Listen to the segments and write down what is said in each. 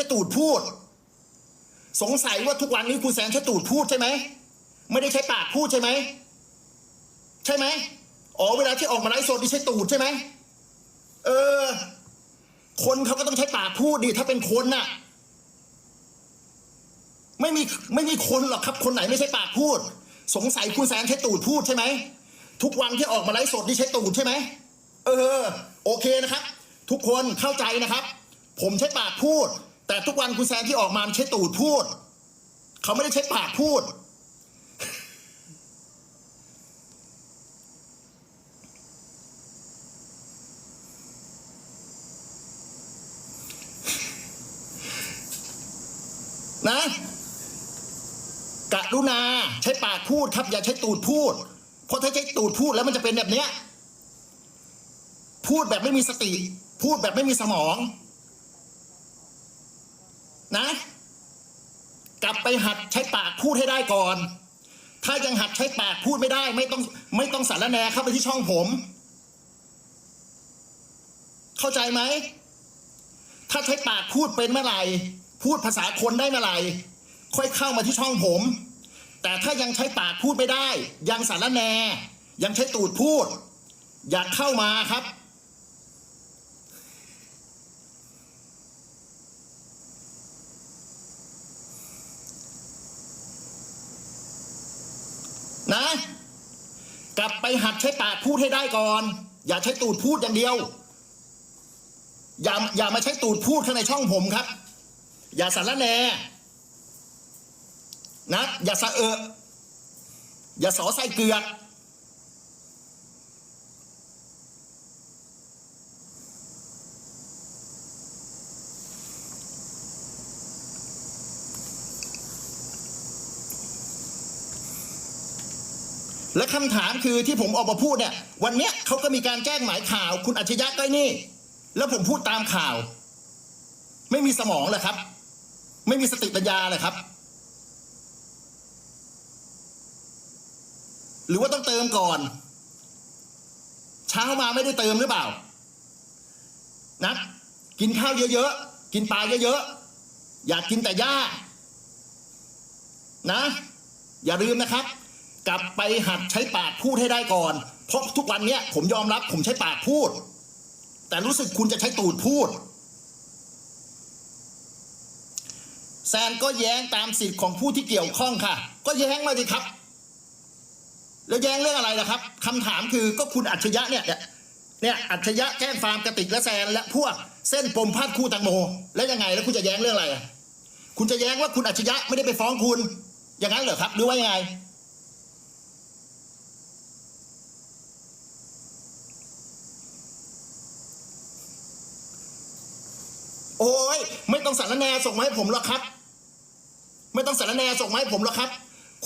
ช้ตูดพูด สงสัยว่าทุกวันนี้คุณแซนใช้ตูดพูดใช่ไหมไม่ได้ใช้ปากพูดใช่ไหมใช่ไหมอ๋อเวลาที่ออกมาไลฟ์สดนี่ใช้ตูดใช่ไหมเออ คนเขาก็ต้องใช้ปากพูดดิถ้าเป็นคนน่ะ ไม่มีไม่มีคนหรอกครับ คนไหนไม่ใช่ปากพูด สงสัยคุณแซนใช้ตูดพูดใช่ไหมทุกวันที่ออกมาไลฟ์สดนี่ใช้ตูดใช่ไหมเออ โอเคนะครับ ทุกคนเข้าใจนะครับ ผมใช้ปากพูด แต่ทุกวันคุณแซนที่ออกมาใช้ตูดพูด เขาไม่ได้ใช้ปากพูด นะกะรุณาใช้ปากพูดครับ อย่าใช้ตูดพูด เพราะถ้าใช้ตูดพูดแล้วมันจะเป็นแบบเนี้ยพูดแบบไม่มีสติ พูดแบบไม่มีสมอง นะ กลับไป หัดใช้ปากพูดให้ได้ก่อน ถ้ายังหัดใช้ปากพูดไม่ได้ ไม่ต้องไม่ต้องสารแนเข้าไปที่ช่องผม เข้าใจไหม ถ้าใช้ปากพูดเป็นเมื่อไหร่ พูดภาษาคนได้เมื่อไหร่ ค่อยเข้ามาที่ช่องผม แต่ถ้ายังใช้ปากพูดไม่ได้ ยังสารแน ยังใช้ตูดพูด อยากเข้ามาครับ นะ กลับไปหัดใช้ปากพูดให้ได้ก่อน อย่าใช้ตูดพูดอย่างเดียว อย่าอย่ามาใช้ตูดพูดข้างในช่องผมครับ อย่าสารแหนนะ อย่าสะเอะอย่าสอใส่เกลือก และคำถามคือที่ผมออกมาพูดเนี่ยวันเนี้ยเขาก็มีการแจ้งหมายข่าว คุณอัจฉริยะก็นี่ แล้วผมพูดตามข่าว ไม่มีสมองเลยครับ ไม่มีสติปัญญาเลยครับ หรือว่าต้องเติมก่อน เช้ามาไม่ได้เติมหรือเปล่า นะกินข้าวเยอะๆ กินปลาเยอะๆ อยากกินแต่หญ้า นะ อย่าลืมนะครับ กลับไปหัดใช้ปากพูดให้ได้ก่อน เพราะทุกวันเนี้ยผมยอมรับผมใช้ปากพูด แต่รู้สึกคุณจะใช้ตูดพูด แซนก็แย้งตามสิทธิ์ของผู้ที่เกี่ยวข้องค่ะ ก็แย้งมาดิครับ แล้วแย้งเรื่องอะไรล่ะครับคำถามคือก็คุณอัจฉริยะเนี่ยเนี่ยอัจฉริยะแจ้งฟาร์มกระติกและแซนและพวกเส้นปมพาดคู่ตังโม แล้วยังไงแล้วคุณจะแย้งเรื่องอะไร คุณจะแย้งว่าคุณอัจฉริยะไม่ได้ไปฟ้องคุณ อย่างนั้นเหรอครับหรือว่ายังไง โอ้ยไม่ ต้องสารแนส่งมาให้ผมหรอกครับ ไม่ต้องสารแนส่งมาให้ผมหรอกครับ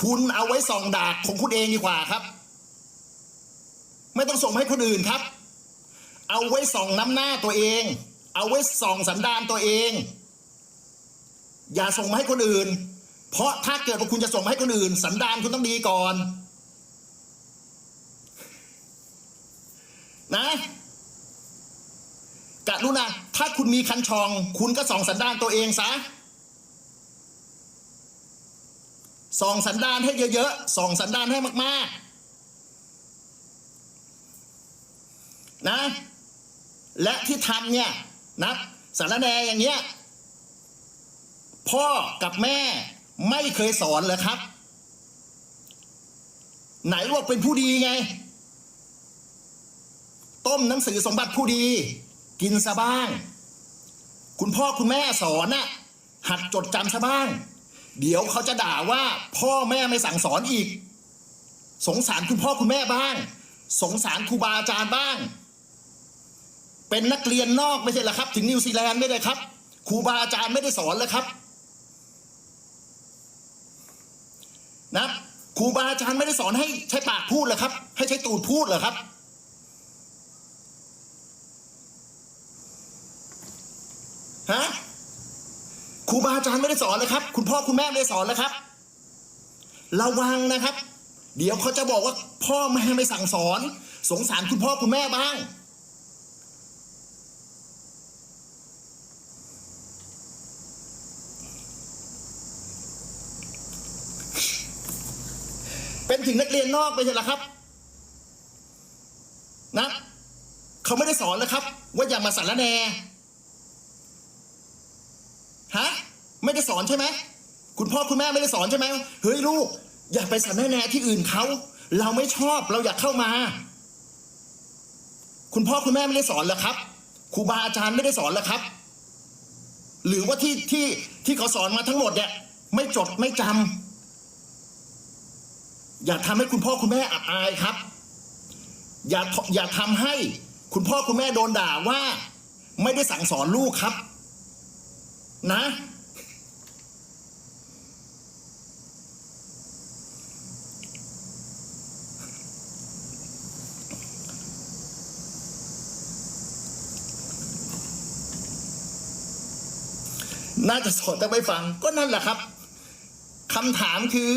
คุณเอาไว้ส่องดากของคุณเองดีกว่าครับ ไม่ต้องส่งมาให้คนอื่นครับ เอาไว้ส่องน้ำหน้าตัวเอง เอาไว้ส่องสันดานตัวเอง อย่าส่งมาให้คนอื่น เพราะถ้าเกิดว่าคุณจะส่งมาให้คนอื่น สันดานคุณต้องดีก่อน นะ กรุณาถ้าคุณมีคันชอง คุณก็ส่องสันดานตัวเองซะส่องสันดานให้เยอะๆส่องสันดานให้มากๆ นะ และที่ทำเนี่ยนะสารแนอย่างเงี้ยพ่อกับแม่ไม่เคยสอนเลยครับ ไหนว่าเป็นผู้ดีไง ต้มหนังสือสมบัติผู้ดี กินซะบ้าง คุณพ่อคุณแม่สอนน่ะหัดจดจำซะบ้าง เดี๋ยวเขาจะด่าว่า พ่อแม่ไม่สั่งสอนอีก สงสารคุณพ่อคุณแม่บ้าง สงสารครูบาอาจารย์บ้าง เป็นนักเรียนนอกไม่ใช่หรอครับ ถึงนิวซีแลนด์ไม่ได้ครับครูบาอาจารย์ไม่ได้สอนเลยครับนะครูบาอาจารย์ไม่ได้สอนให้ใช้ปากพูดเหรอครับ ให้ใช้ตูดพูดเหรอครับ ฮะครูบาอาจารย์ไม่ได้สอนนะครับ คุณพ่อคุณแม่ไม่ได้สอนนะครับ ระวังนะครับ เดี๋ยวเขาจะบอกว่าพ่อแม่ไม่สั่งสอน สงสารคุณพ่อคุณแม่บ้าง เป็นถึงนักเรียนนอกไปเหรอครับ นะเขาไม่ได้สอนนะครับ ว่าอย่ามาสั่นละแน่ ฮะ ไม่ได้สอนใช่ไหม คุณพ่อคุณแม่ไม่ได้สอนใช่ไหมเฮ้ยลูก อย่าไปสารแหนที่อื่นเขา เราไม่ชอบเราอยากเข้ามา คุณพ่อคุณแม่ไม่ได้สอนเหรอครับครูบาอาจารย์ไม่ได้สอนเหรอครับ หรือว่าที่ที่ที่เขาสอนมาทั้งหมดเนี่ย ไม่จดไม่จำอย่าทำให้คุณพ่อคุณแม่อับอายครับ อย่าอย่าทำให้คุณพ่อคุณแม่โดนด่าว่า ไม่ได้สั่งสอนลูกครับ นะ น่าจะสอนแต่ไม่ฟังก็นั่นแหละครับคำถามคือ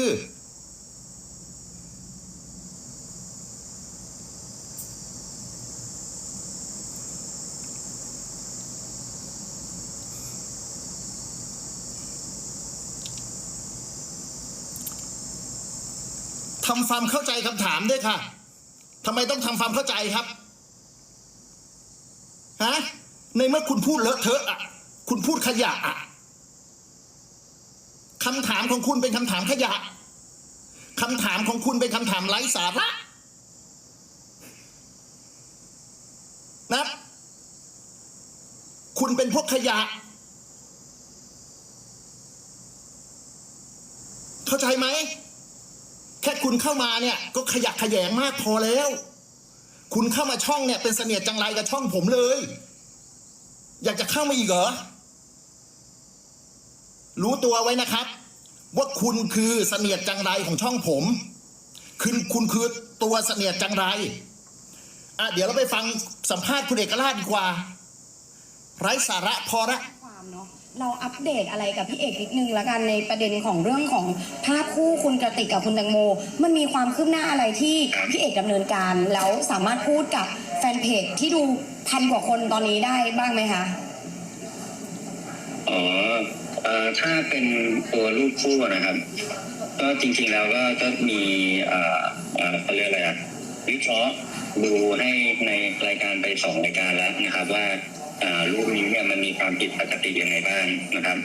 ทำความเข้าใจคำถามด้วยค่ะทำไมต้องทำความเข้าใจครับฮะในเมื่อคุณพูดเลอะเทอะอะ คุณพูดขยะอะคำถามของคุณเป็นคำถามขยะคำถามของคุณเป็นคำถามไร้สาระนะคุณเป็นพวกขยะ เข้าใจไหม ค่คุณเข้ามาเนี่ยก็ขยะแขยงมากพอแล้ว คุณเข้ามาช่องเนี่ยเป็นเสนียดจังไรกับช่องผมเลย อยากจะเข้ามาอีกเหรอ รู้ตัวไว้นะครับ ว่าคุณคือเสนียดจังไรของช่องผม คุณคุณคือตัวเสนียดจังไรอะเดี๋ยวเราไปฟังสัมภาษณ์คุณเอกราชดีกว่า ไร้สาระพอละความเนาะ เราอัปเดตอะไรกับพี่เอกนิดนึงละกันในประเด็นของเรื่องของภาพคู่คุณกระติกกับคุณแตงโม มันมีความคืบหน้าอะไรที่พี่เอกดำเนินการ แล้วสามารถพูดกับแฟนเพจที่ดูพันกว่าคนตอนนี้ได้บ้างไหมคะ อ๋อเอ่อถ้าเป็นตัวรูปคู่นะครับ ก็จริงๆแล้วก็ก็มีเอ่อเอ่อเขาเรียกอะไรอะวิเคราะห์ดูให้ในรายการไปสองรายการแล้วนะครับว่า อ่ารูปนี้เนี่ยมันมีความผิดปกติยังไงบ้างนะครับ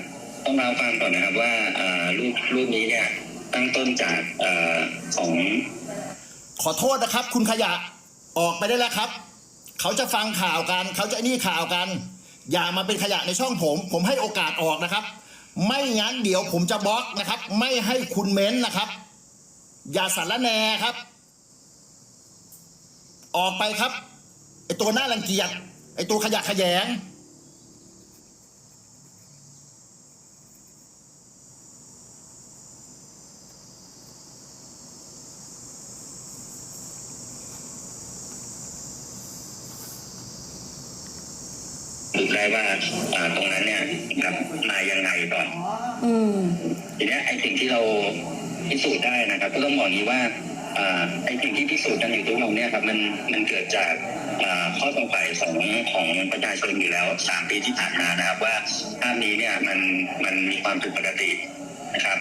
ต้องเราฟังก่อนนะครับว่าอ่ารูปรูปนี้เนี่ยตั้งต้นจากอของ ขอโทษนะครับ คุณขยะออกไปได้แล้วครับ เขาจะฟังข่าวกัน เขาจะนี่ข่าวกัน อย่ามาเป็นขยะในช่องผม ผมให้โอกาสออกนะครับ ไม่งั้นเดี๋ยวผมจะบล็อกนะครับ ไม่ให้คุณเม้นนะครับ อย่าสารแนครับ ออกไปครับไอตัวหน้ารังเกียจ ไอตัวขยะแขยงดูได้ว่าอ่าตรงนั้นเนี่ยครับมายังไงก่อน อืม ทีเนี้ยไอ้สิ่งที่เราพิสูจน์ได้นะครับก็ต้องบอกอย่างนี้ว่าอ่า ไอ้สิ่งที่พิสูจน์กันอยู่ทุกวันเนี่ยครับมันมันเกิดจากอ่าข้อสงสัยของของประชาชนอยู่แล้วสามปีที่ผ่านมานะครับ ว่าภาพนี้เนี่ยมันมันมีความผิดปกตินะครับ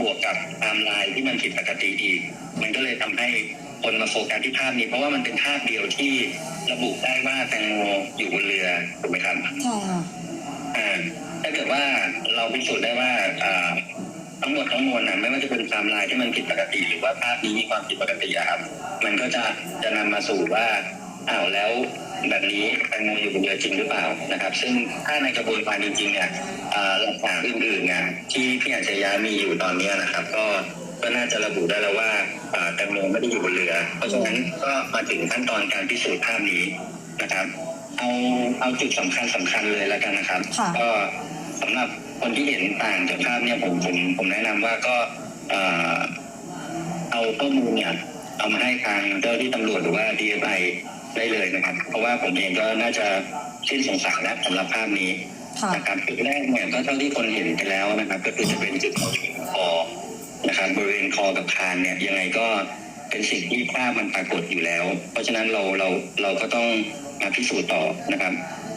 บวกกับไทม์ไลน์ที่มันผิดปกติอีก มันก็เลยทำให้คนมาโฟกัสที่ภาพนี้ เพราะว่ามันเป็นภาพเดียวที่ระบุได้ว่าแตงโมอยู่บนเรือถูกไหมครับใช่ค่ะอ่าถ้าเกิดว่าเราพิสูจน์ได้ว่าอ่า ทั้งหมดทั้งมวลนะไม่ว่าจะเป็นไทม์ไลน์ที่มันผิดปกติ หรือว่าภาพนี้มีความผิดปกติอะครับ มันก็จะจะนำมาสู่ว่าอ้าวแล้วแบบนี้แตงโมอยู่บนเรือจริงหรือเปล่านะครับ ซึ่งถ้าในกระบวนการจริงๆเนี่ยอ่าหลักฐานอื่นๆเนี่ยที่พี่อาจารยามีอยู่ตอนเนี้ยนะครับ ก็ก็น่าจะระบุได้แล้วว่าอ่าแตงโมไม่ได้อยู่บนเรือ เพราะฉะนั้นก็มาถึงขั้นตอนการพิสูจน์ภาพนี้นะครับ เอาเอาจุดสำคัญสำคัญเลยแล้วกันนะครับค่ะก็ สำหรับคนที่เห็นต่างจากภาพเนี่ยผมผมผมแนะนำว่าก็เอ่อเอาข้อมูลเนี่ยเอามาให้ทางเจ้าที่ตำรวจหรือว่า DFI ได้เลยนะครับ เพราะว่าผมเองก็น่าจะสิ้นสงสัยแล้วสำหรับภาพนี้ค่ะนะครับจุดแรกเนี่ยก็เท่าที่คนเห็นไปแล้วนะครับ ก็คือจะเป็นจุดของคอนะครับบริเวณคอกับคางเนี่ยยังไงก็เป็นสิ่งที่ภาพมันปรากฏอยู่แล้ว เพราะฉะนั้นเราเราเราก็ต้องมาพิสูจน์ต่อนะครับ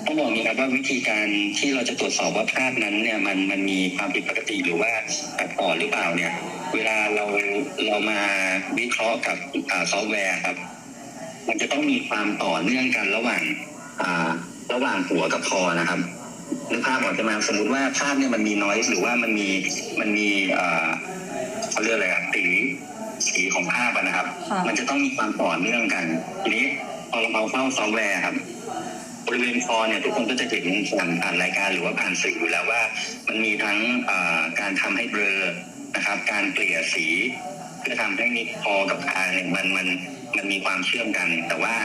ต้องบอกนี้ครับว่าวิธีการที่เราจะตรวจสอบว่าภาพนั้นเนี่ยมันมันมีความผิดปกติหรือว่าตัดต่อหรือเปล่าเนี่ย เวลาเราเรามาวิเคราะห์กับอ่าซอฟต์แวร์ครับ มันจะต้องมีความต่อเนื่องกันระหว่างอ่าระหว่างหัวกับคอนะครับนึกภาพออกจะมาสมมติว่าภาพเนี่ยมันมีนอยส์หรือว่ามันมีมันมีอ่าเขาเรียกอะไรอะสีสีของภาพอะนะครับค่ะมันจะต้องมีความต่อเนื่องกัน ทีนี้พอเราเอาเข้าซอฟต์แวร์ครับ บริเวณคอเนี่ยทุกคนก็จะเห็นผ่านผ่านรายการหรือว่าผ่านสื่ออยู่แล้วว่า มันมีทั้งอ่าการทำให้เบลอนะครับ การเกลี่ยสีเพื่อทำให้คอกับคางเนี่ยมันมันมันมีความเชื่อมกัน แต่ว่า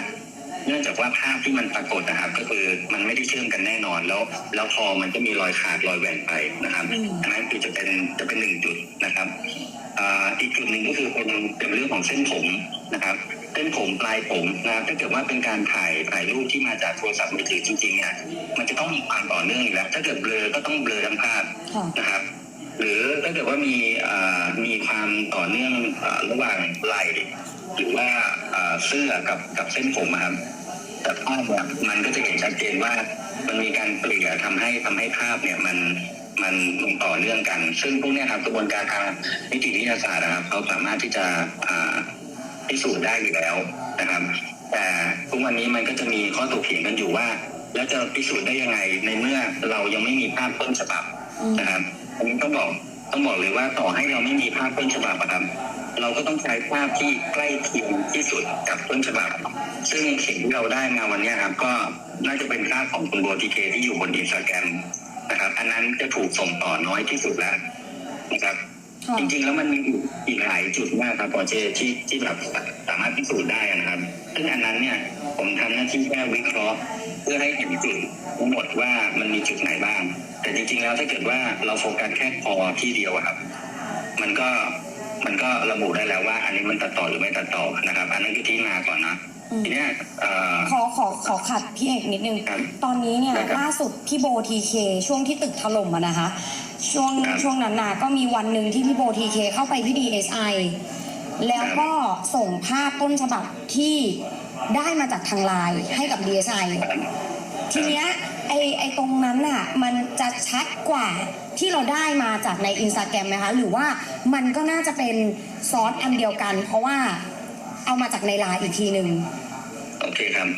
เนื่องจากว่าภาพที่มันปรากฏนะครับก็คือมันไม่ได้เชื่อมกันแน่นอนแล้ว แล้วคอมันก็มีรอยขาดรอยแหว่งไปนะครับอืมอันนั้นคือจะเป็นจะเป็นหนึ่งจุดนะครับอ่าอีกจุดหนึ่งก็คือเป็นเป็นเรื่องของเส้นผมนะครับเส้นผมปลายผมนะครับถ้าเกิดว่าเป็นการถ่ายถ่ายรูปที่มาจากโทรศัพท์มือถือจริงๆเนี่ยมันจะต้องมีความต่อเนื่องอยู่แล้ว ถ้าเกิดเบลอก็ต้องเบลอทั้งภาพค่ะนะครับหรือถ้าเกิดว่ามีอ่ามีความต่อเนื่องอ่าระหว่างไหล่หรือว่าอ่าเสื้อกับกับเส้นผมอะครับแต่ภาพเนี่ยมันก็จะเห็นชัดเจนว่ามันมีการเกลี่ยทำให้ทำให้ภาพเนี่ยมันมันมันต่อเนื่องกัน ซึ่งพวกเนี้ยครับกระบวนการทางนิติวิทยาศาสตร์นะครับเขาสามารถที่จะอ่า พิสูจน์ได้อยู่แล้วนะครับ แต่ทุกวันนี้มันก็จะมีข้อถกเถียงกันอยู่ว่า แล้วจะพิสูจน์ได้ยังไงในเมื่อเรายังไม่มีภาพต้นฉบับอืมนะครับอันนี้ต้องบอกต้องบอกเลยว่าต่อให้เราไม่มีภาพต้นฉบับอะครับเราก็ต้องใช้ภาพที่ใกล้เคียงที่สุดกับต้นฉบับ ซึ่งสิ่งที่เราได้มาวันเนี้ยครับก็น่าจะเป็นภาพของคุณโบทีเคที่อยู่บนอินสตาแกรมนะครับ อันนั้นจะถูกส่งต่อน้อยที่สุดแล้วนะครับค่ะ จริงๆ แล้วมันมีอีกหลายจุดมากครับปอเจที่ที่แบบสามารถพิสูจน์ได้นะครับซึ่งอันนั้นเนี่ยผมทำหน้าที่แค่วิเคราะห์ เพื่อให้เห็นจุดทั้งหมดว่ามันมีจุดไหนบ้าง แต่จริงๆแล้วถ้าเกิดว่าเราโฟกัสแค่คอที่เดียวครับ มันก็มันก็ระบุได้แล้วว่า อันนี้มันตัดต่อหรือไม่ตัดต่อนะครับ อันนั้นคือที่มาก่อนนะ ทีเนี้ยเอ่อ ขอขอขอขัดพี่เอกนิดนึง ครับตอนนี้เนี่ยได้ครับล่าสุดพี่โบทีเคช่วงที่ตึกถล่มอะนะคะ ช่วงครับช่วงนั้นน่ะก็มีวันหนึ่งที่พี่โบทีเคเข้าไปที่ DSI แล้วก็ส่งภาพต้นฉบับที่ได้มาจากทางไลน์ให้กับ DSI ทีเนี้ยไอไอตรงนั้นน่ะมันจะชัดกว่าที่เราได้มาจากในอินสตาแกรมไหมคะ หรือว่ามันก็น่าจะเป็นซอสอันเดียวกัน เพราะว่า เอามาจากในไลน์อีกทีหนึ่งโอเคครับ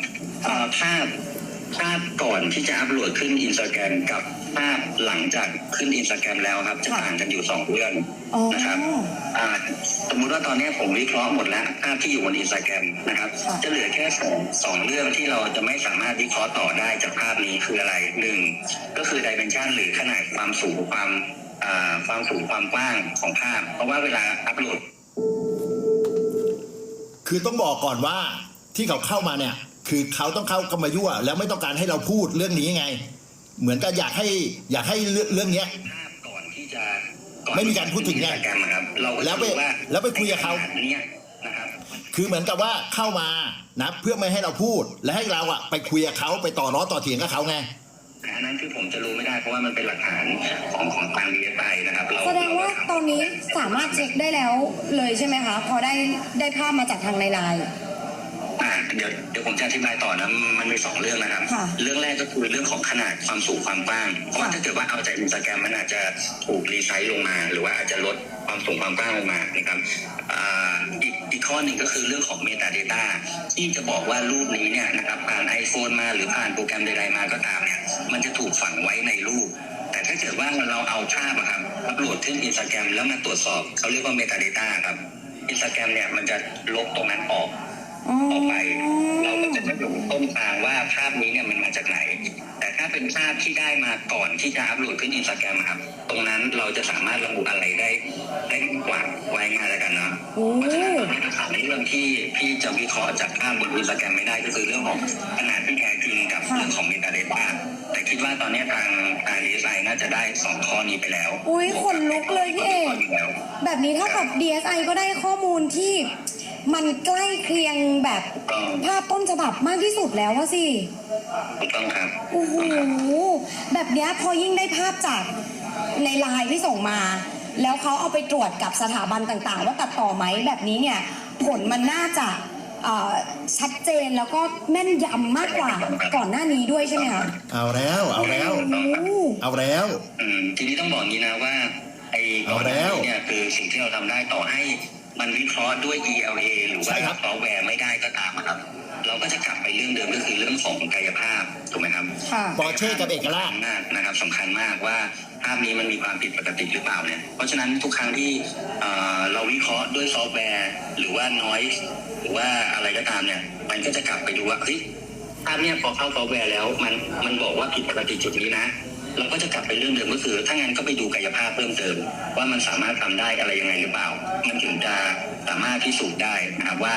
เอ่อภาพภาพก่อนที่จะอัพโหลดขึ้นอินสตาแกรมกับภาพหลังจากขึ้นอินสตาแกรมแล้วครับจะค่ะต่างกันอยู่สองเรื่อง อ๋อ นะครับ อ่าสมมุติว่าตอนนี้ผมวิเคราะห์หมดแล้วภาพที่อยู่บนอินสตาแกรมนะครับ ค่ะ จะเหลือแค่สองสองเรื่องที่เราจะไม่สามารถวิเคราะห์ต่อได้จากภาพนี้คืออะไรหนึ่งก็คือดิเมนชันหรือขนาดความสูงความอ่าความสูงความกว้างของภาพ เพราะว่าเวลาอัพโหลด คือต้องบอกก่อนว่าที่เขาเข้ามาเนี่ย คือเขาต้องเข้ากำมายั่ว แล้วไม่ต้องการให้เราพูดเรื่องนี้ไง เหมือนกับอยากให้อยากให้เรื่องเรื่องเนี้ย ภาพก่อนที่จะก่อนไม่มีการพูดถึงไงอินสตาแกรมอะครับเราก็จะแล้วไปรู้ว่าแล้วไปคุยกับเขาขนดเนี้ยนะครับ คือเหมือนกับว่าเข้ามานะเพื่อไม่ให้เราพูดและให้เราอะไปคุยกับเขาไปต่อร้อต่อเถียงกับเขาไง แต่อันนั้นคือผมจะรู้ไม่ได้เพราะว่ามันเป็นหลักฐานของของทางดีเอสไอนะครับเราแสดงว่าตอนนี้สามารถเช็คได้แล้วเลยใช่ไหมคะ พอได้ได้ภาพมาจากทางในไลน์ อ่าเดี๋ยวเดี๋ยวผมจะอธิบายต่อนะมันมีสองเรื่องนะครับ ค่ะเรื่องแรกก็คือเรื่องของขนาดความสูงความกว้างเพราะว่าค่ะ ถ้าเกิดว่าเอาจากอินสตาแกรมมันอาจจะถูกรีไซส์ลงมา หรือว่าอาจจะลดความสูงความกว้างลงมานะครับอ่าอีกอีก ข้อหนึ่งก็คือเรื่องของ Meta Data ที่จะบอกว่ารูปนี้เนี่ยนะครับผ่าน iPhone มาหรือผ่านโปรแกรมใดๆมาก็ตามเนี่ยมันจะถูกฝังไว้ในรูป แต่ถ้าเกิดว่าเราเอาภาพอะครับอัปโหลดขึ้นอินสตาแกรมแล้วมาตรวจสอบเขาเรียกว่า Meta Data ครับอินสตาแกรมเนี่ยมันจะลบตรงนั้นออกออกไป เราก็จะไม่รู้ต้นทางว่าภาพนี้เนี่ยมันมาจากไหน ถ้าเป็นภาพที่ได้มาก่อนที่จะอัปโหลดขึ้นอินสตาแกรมครับ ตรงนั้นเราจะสามารถระบุอะไรได้ได้มากกว่าไว้ง่ายแล้วกันเนาะโอ้เพราะฉะนั้นตอนนี้ปัญหาในเรื่องที่พี่จะวิเคราะห์จากภาพบนอินสตาแกรมไม่ได้ก็คือเรื่องของขนาดที่แท้จริงกับเรื่องของ Meta Data แต่คิดว่าตอนนี้ทางทางดีไซน์น่าจะได้สองข้อนี้ไปแล้ว อุ้ยขนลุกเลยพี่เอกอยู่แล้วแบบนี้เท่ากับ DSI ก็ได้ข้อมูลที่มันใกล้เคียงแบบก็ภาพต้นฉบับมากที่สุดแล้วว่าสิ ถูกต้องครับโอ้โหแบบเนี้ยพอยิ่งได้ภาพจากในไลน์ที่ส่งมา แล้วเขาเอาไปตรวจกับสถาบันต่างๆ ว่าตัดต่อไหมแบบนี้เนี่ย ผลมันน่าจะเอ่อชัดเจนแล้วก็แม่นยำมากกว่าก่อนหน้านี้ด้วยใช่ไหมคะเอาแล้วเอาแล้ว โอ้โหเอาแล้ว อืมทีนี้ต้องบอกงี้นะว่าไอ้เอาแล้วเนี่ยคือสิ่งที่เราทำได้ต่อให้มันวิเคราะห์ด้วย ELA หรือว่าใช่ครับ ซอฟต์แวร์ไม่ได้ก็ตาม อะครับ เราก็จะกลับไปเรื่องเดิมก็คือเรื่องของกายภาพถูกไหมครับค่ะปอร์เช่กับเอกราชสำคัญมากนะครับสำคัญมากว่าภาพนี้มันมีความผิดปกติหรือเปล่าเนี่ย เพราะฉะนั้นทุกครั้งที่เอ่อเราวิเคราะห์ด้วยซอฟต์แวร์ หรือว่า noise หรือว่าอะไรก็ตามเนี่ย มันก็จะกลับไปดูว่าเฮ้ยภาพเนี่ยพอเข้าซอฟต์แวร์แล้วมันมันบอกว่าผิดปกติจุดนี้นะเราก็จะกลับไปเรื่องเดิมก็คือถ้างั้นก็ไปดูกายภาพเพิ่มเติม ว่ามันสามารถทำได้อะไรยังไงหรือเปล่า มันถึงจะสามารถพิสูจน์ได้นะครับว่า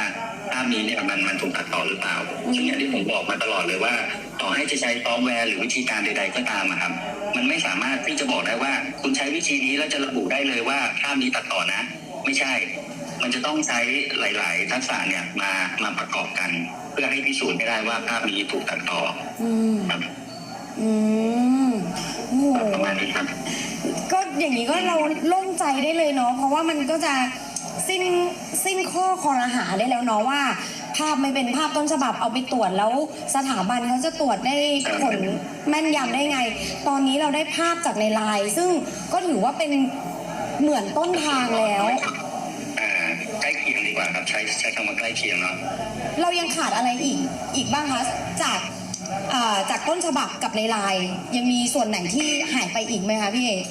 ภาพนี้เนี่ยมันมันถูกตัดต่อหรือเปล่า ซึ่งอย่างที่ผมบอกมาตลอดเลยว่า ต่อให้จะใช้ซอฟต์แวร์หรือวิธีการใด ๆ ก็ตามอะครับ มันไม่สามารถที่จะบอกได้ว่า คุณใช้วิธีนี้แล้วจะระบุได้เลยว่าภาพนี้ตัดต่อนะ ไม่ใช่ มันจะต้องใช้หลาย ๆ ทักษะเนี่ยมามาประกอบกัน เพื่อให้พิสูจน์ให้ได้ว่าภาพนี้ถูกตัดต่ออืมครับอืมโอ้โหประมาณนี้ครับก็อย่างนี้ก็เราโล่งใจได้เลยเนาะเพราะว่ามันก็จะ สิ้นสิ้นข้อคอรหาได้แล้วเนาะว่า ภาพไม่เป็นภาพต้นฉบับเอาไปตรวจแล้วสถาบันเขาจะตรวจได้ผลแม่นยำได้ไง ตอนนี้เราได้ภาพจากในไลน์ซึ่งก็ถือว่าเป็นเหมือนต้นทางแล้วอ่าใกล้เคียงดีกว่าครับใช้ใช้คำว่าใกล้เคียงเนาะเรายังขาดอะไรอีกอีกบ้างคะจากอ่าจากต้นฉบับกับในไลน์ยังมีส่วนไหนที่หายไปอีกไหมคะพี่เออ่า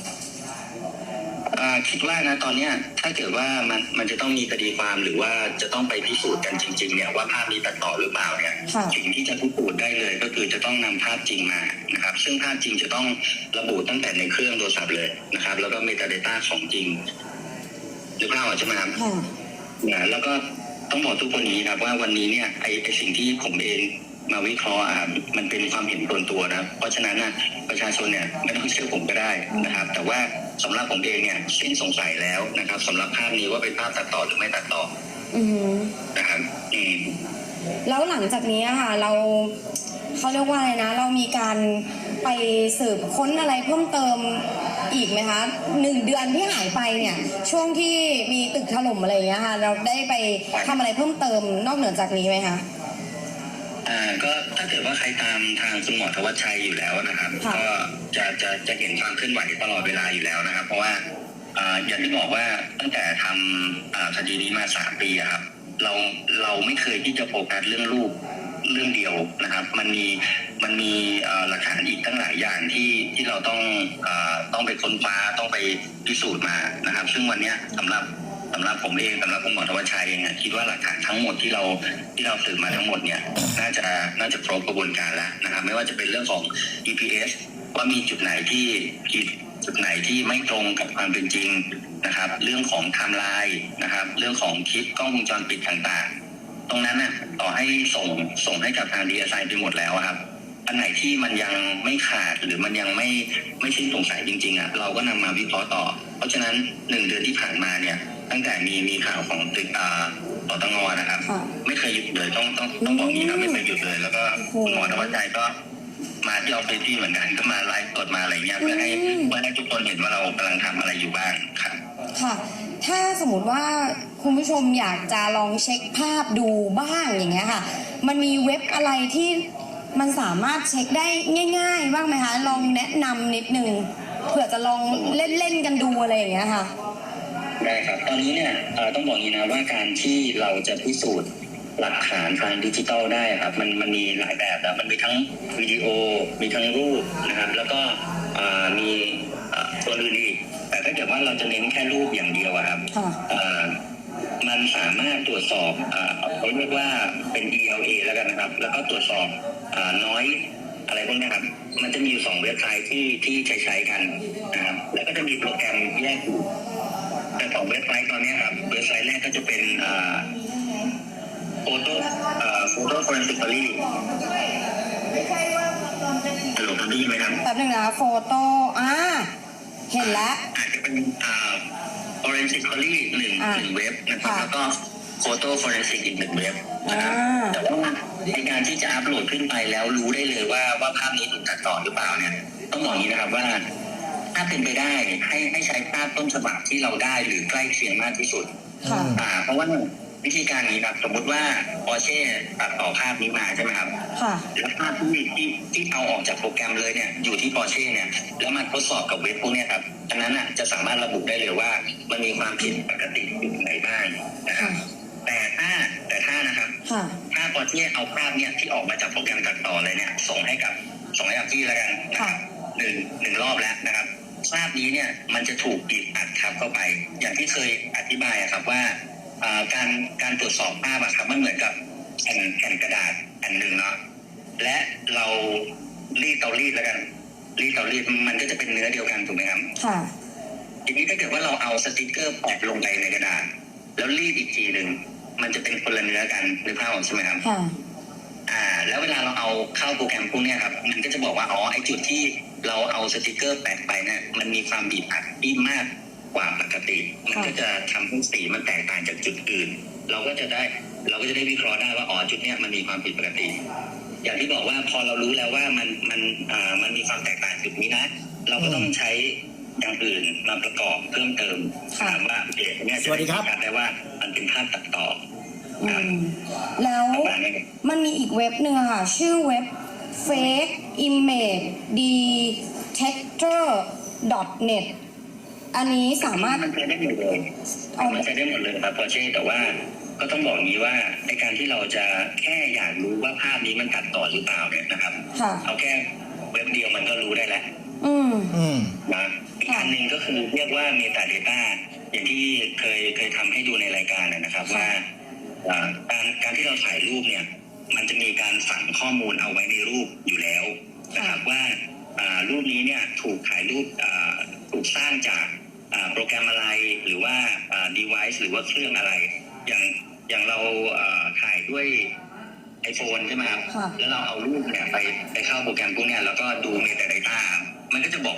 คิดว่านะตอนเนี้ยถ้าเกิดว่ามันมันจะต้องมีคดีความหรือว่าจะต้องไปพิสูจน์กันจริง ๆ เนี่ยว่าภาพนี้ตัดต่อหรือเปล่าเนี่ยค่ะ สิ่งที่จะพิสูจน์ได้เลยก็คือจะต้องนำภาพจริงมานะครับ ซึ่งภาพจริงจะต้องระบุตั้งแต่ในเครื่องโทรศัพท์เลยนะครับ แล้วก็เมตาเดต้าของจริงหรือเปล่าพใช่ไหมครับ ค่ะ นะแล้วก็ต้องบอกทุกคนอย่างนี้ครับว่าวันนี้เนี่ยไอไอสิ่งที่ผมเองมาวิเคราะห์อะมันเป็นความเห็นส่วนตัวนะครับเพราะฉะนั้นนะประชาชนเนี่ยไม่ต้องเชื่อผมก็ได้นะครับ แต่ว่า สำหรับผมเองเนี่ยสิ้นสงสัยแล้วนะครับสำหรับภาพนี้ว่าเป็นภาพตัดต่อหรือไม่ตัดต่ออืมนะครับอืมแล้วหลังจากนี้อะค่ะเราเขาเรียกว่าอะไรนะ เรามีการไปสืบค้นอะไรเพิ่มเติมอีกไหมคะหนึ่งเดือนที่หายไปเนี่ย ช่วงที่มีตึกถล่มอะไรอย่างเงี้ยค่ะ เราได้ไปทำอะไรเพิ่มเติมนอกเหนือจากนี้ไหมคะ อ่าก็ถ้าเกิดว่าใครตามทางคุณหมอธวัชชัยอยู่แล้วนะครับ ค่ะ ก็จะจะจะเห็นความเคลื่อนไหวตลอดเวลาอยู่แล้วนะครับ เพราะว่าอ่าอย่างที่บอกว่าตั้งแต่ทำอ่าคดีนี้มาสามปีอะครับ เราเราไม่เคยที่จะโฟกัสเรื่องรูปเรื่องเดียวนะครับ มันมีมันมีเอ่อหลักฐานอีกตั้งหลายอย่างที่ที่เราต้องเอ่อต้องไปค้นคว้าต้องไปพิสูจน์มานะครับ ซึ่งวันเนี้ยสำหรับ สำหรับผมเองสำหรับคุณหมอธวัชชัยเองอะคิดว่าหลักฐานทั้งหมดที่เราที่เราสืบมาทั้งหมดเนี่ยน่าจะน่าจะครบกระบวนการแล้วนะครับไม่ว่าจะเป็นเรื่องของ EPS ว่ามีจุดไหนที่ผิดจุดไหนที่ไม่ตรงกับความเป็นจริงนะครับ เรื่องของไทม์ไลน์นะครับ เรื่องของคลิปกล้องวงจรปิดต่างๆ ตรงนั้นน่ะต่อให้ส่งส่งให้กับทางดีเอสไอไปหมดแล้วครับอันไหนที่มันยังไม่ขาดหรือมันยังไม่ไม่สิ้นสงสัยจริงๆอะเราก็นำมาวิเคราะห์ต่อ เพราะฉะนั้นหนึ่งเดือนที่ผ่านมาเนี่ย ตั้งแต่มีมีข่าวของตึกอ่าตตงนะครับ ค่ะ ไม่เคยหยุดเลยต้องต้องต้องบอกอย่างนี้ครับไม่เคยหยุดเลย แล้วก็โอ้คุณหมอธวัชชัยก็ มาที่ออฟฟิศที่เหมือนกันก็มาไลฟ์สดมาอะไรเงี้ยเพื่อให้อืมเพื่อให้ทุกคนเห็นว่าเรากำลังทำอะไรอยู่บ้างครับ ค่ะ ถ้าสมมติว่าคุณผู้ชมอยากจะลองเช็คภาพดูบ้างอย่างเงี้ยค่ะ มันมีเว็บอะไรที่มันสามารถเช็คได้ง่าย ๆ บ้างไหมคะ ลองแนะนำนิดนึงเผื่อจะลองเล่นๆกันดูอะไรอย่างเงี้ยค่ะ ได้ครับ ตอนนี้เนี่ยเอ่อต้องบอกอย่างนี้นะว่าการที่เราจะพิสูจน์หลักฐานทางดิจิทัลได้ครับ มันมันมีหลายแบบแล้วมันมีทั้งวิดีโอ มีทั้งรูปนะครับ แล้วก็เอ่อมีเอ่อตัวอื่นอีกแต่ถ้าเกิดว่าเราจะเน้นแค่รูปอย่างเดียวอะครับค่ะเอ่อมันสามารถตรวจสอบเอ่อเขาเรียกว่าเป็น ELA แล้วกันนะครับ แล้วก็ตรวจสอบเอ่อน้อยอะไรพวกเนี้ยครับ มันจะมีอยู่สองเว็บไซต์ที่ที่ใช้ใช้กันนะครับ แล้วก็จะมีโปรแกรมแยกอยู่ แต่สองเว็บไซต์ตอนเนี้ยครับเว็บไซต์แรกก็จะเป็นโฟโต้โฟโต้ฟอเรนซิคอลี่ฮัลโหลครับได้ยินไหมครับแป๊บนึงนะโฟโต้อ่าเห็นแล้วอาจจะเป็นฟอเรนซิคอลี่หนึ่งอ่าหนึ่งเว็บนะครับค่ะแล้วก็โฟโต้ฟอเรนซิกอีกหนึ่งเว็บนะครับอ่าแต่ว่าในการที่จะอัปโหลดขึ้นไปแล้วรู้ได้เลยว่าว่าภาพนี้ถูกตัดต่อหรือเปล่าเนี่ยต้องบอกอย่างนี้นะครับว่า ถ้าเป็นไปได้ให้ให้ใช้ภาพต้นฉบับที่เราได้หรือใกล้เคียงมากที่สุดค่ะ อ่าเพราะว่าวิธีการนี้ครับสมมุติว่าปอร์เช่ตัดต่อภาพนี้มาใช่ไหมครับ ค่ะ แล้วภาพที่ที่ที่เอาออกจากโปรแกรมเลยเนี่ยอยู่ที่ปอร์เช่เนี่ยแล้วมาทดสอบกับเว็บพวกเนี้ยครับอันนั้นอะจะสามารถระบุได้เลยว่ามันมีความผิดปกติอยู่ไหนบ้างนะครับ แต่ถ้าแต่ถ้านะครับ ค่ะ ถ้าปอร์เช่เอาภาพเนี่ยที่ออกมาจากโปรแกรมตัดต่อเลยเนี่ยส่งให้กับส่งให้กับพี่แล้วกันนะครับหนึ่งหนึ่งรอบแล้วนะครับ ภาพนี้เนี่ยมันจะถูกบีบอัดทับเข้าไป อย่างที่เคยอธิบายอะครับว่าอ่าการการตรวจสอบภาพอะครับมันเหมือนกับแผ่นแผ่นกระดาษแผ่นหนึ่งเนาะและเรารีดเตารีดแล้วกันรีดเตารีดมันก็จะเป็นเนื้อเดียวกันถูกไหมครับค่ะทีนี้ถ้าเกิดว่าเราเอาสติกเกอร์แปะลงไปในกระดาษ แล้วรีดอีกทีหนึ่งมันจะเป็นคนละเนื้อกันนึกภาพออกใช่ไหมครับค่ะ อ่า แล้วเวลาเราเอาเข้าโปรแกรมพวกเนี้ยครับ มันก็จะบอกว่าอ๋อไอจุดที่เราเอาสติกเกอร์แปะไปเนี่ยมันมีความบีบอัดที่มากกว่าปกติ มันก็จะทำให้สีมันแตกต่างจากจุดอื่น เราก็จะได้เราก็จะได้วิเคราะห์ได้ว่าอ๋อจุดเนี้ยมันมีความผิดปกติ อย่างที่บอกว่าพอเรารู้แล้วว่ามันมันอ่ามันมีความแตกต่างจุดนี้นะ เราก็ต้องใช้อย่างอื่นมาประกอบเพิ่มเติมค่ะ ถามว่าเด็กเนี่ยสวัสดีครับจะได้ว่ามันเป็นภาพตัดต่อ อืมแล้วประมาณนี้มันมีอีกเว็บหนึ่งอะค่ะ ชื่อเว็บ fake image detector net อันนี้สามารถมันใช้ได้หมดเลยเอามันใช้ได้หมดเลยครับพอเช่แต่ว่าก็ต้องบอกงี้ว่าในการที่เราจะแค่อยากรู้ว่าภาพนี้มันตัดต่อหรือเปล่าเนี่ยนะครับค่ะเอาแค่เว็บเดียวมันก็รู้ได้แล้วอืมอืมนะอีกอันหนึ่งก็คือเรียกว่า Metadata อย่างที่เคยเคยทำให้ดูในรายการนะนะครับค่ะว่าอ่า การการที่เราถ่ายรูปเนี่ย มันจะมีการฝังข้อมูลเอาไว้ในรูปอยู่แล้วนะครับว่าอ่ารูปนี้เนี่ยถูกถ่ายรูปอ่าถูกสร้างจากอ่าโปรแกรมอะไรหรือว่าอ่า device หรือว่าเครื่องอะไร อย่างอย่างเราอ่าถ่ายด้วย iPhone ใช่ไหมครับค่ะแล้วเราเอารูปเนี่ยไปไปเข้าโปรแกรมพวกเนี้ยแล้วก็ดู Metadata มันก็จะบอก